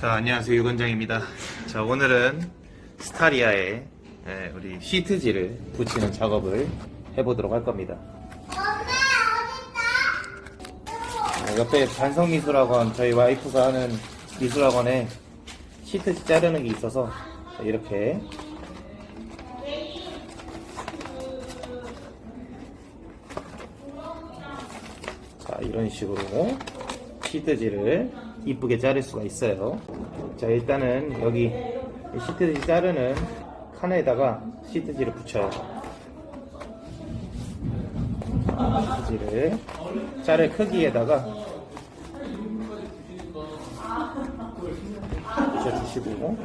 자, 안녕하세요. 유건장입니다. 자, 오늘은 스타리아에 예, 우리 시트지를 붙이는 작업을 해보도록 할 겁니다. 어, 옆에 반성미술학원, 저희 와이프가 하는 미술학원에 시트지 자르는 게 있어서 자, 이렇게 자, 이런 식으로 시트지를 이쁘게 자를 수가 있어요. 자, 일단은 여기 시트지 자르는 칸에다가 시트지를 붙여요. 시트지를 자를 크기에다가 붙여주시고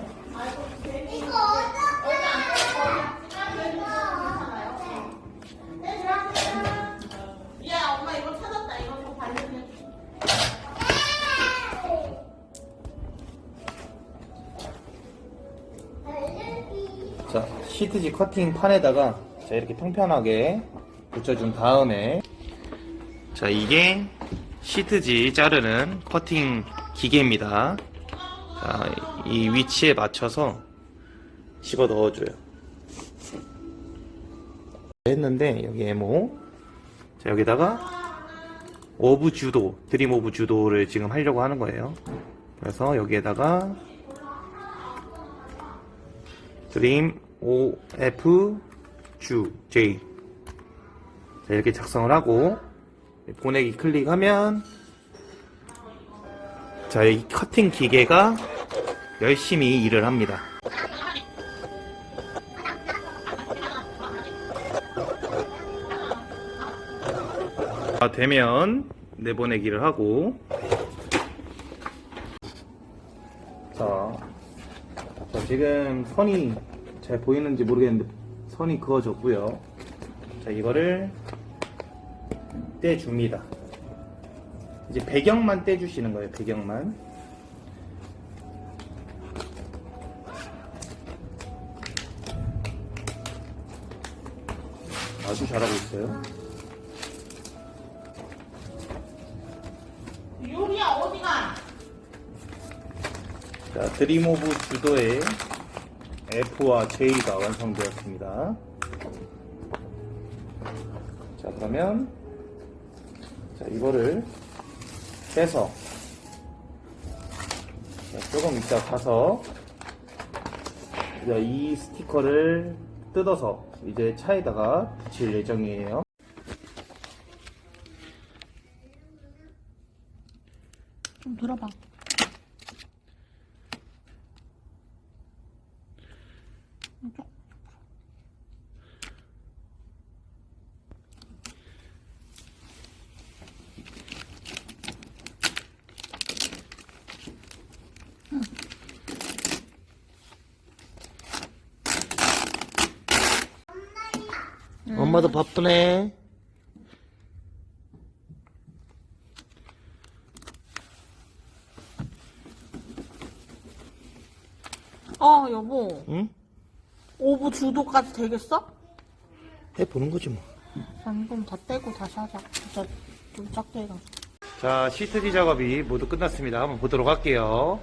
자, 시트지 커팅 판에다가 자, 이렇게 평평하게 붙여준 다음에 자, 이게 시트지 자르는 커팅 기계입니다. 자, 이 위치에 맞춰서 집어 넣어줘요. 했는데 여기 에모 자, 여기다가 오브 주도, 드림 오브 주도를 지금 하려고 하는 거예요. 그래서 여기에다가 드림 OF 주 J 자, 이렇게 작성을 하고 보내기 클릭하면 자, 이 커팅 기계가 열심히 일을 합니다. 자, 되면 내보내기를 하고 자, 자, 지금 선이 잘 보이는지 모르겠는데 선이 그어졌고요. 자, 이거를 떼줍니다. 이제 배경만 떼주시는 거예요, 배경만. 아주 잘하고 있어요. 요리야, 어디가? 자, 드림오브 주도의 F와 J가 완성되었습니다. 자, 그러면 자, 이거를 빼서 자, 조금 이따 가서 이 스티커를 뜯어서 이제 차에다가 붙일 예정이에요. 좀 들어봐. 엄마도 바쁘네. 어, 여보. 응? 오브 주도까지 되겠어? 해보는 거지 뭐. 그럼 다 떼고 다시 하자. 진짜 좀 작게 해가지고. 자, 시트지 작업이 모두 끝났습니다. 한번 보도록 할게요.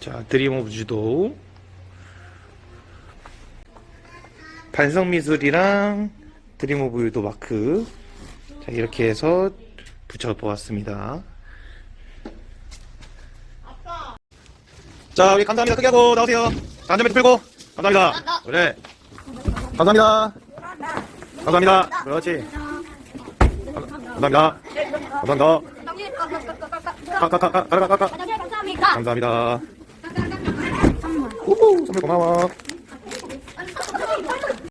자, 드림 오브 주도. 반성미술이랑 드림 오브 유도 마크. 자, 이렇게 해서 붙여보았습니다. 자, 우리 감사합니다. 크게 하고 나오세요. 자, 안전벨트 풀고. 감사합니다. 그래. 감사합니다. 감사합니다. 그렇지. 감사합니다. 감사합니다. 까까까까까까까. 감사합니다. 감사합니다. 오, 선물 고마워.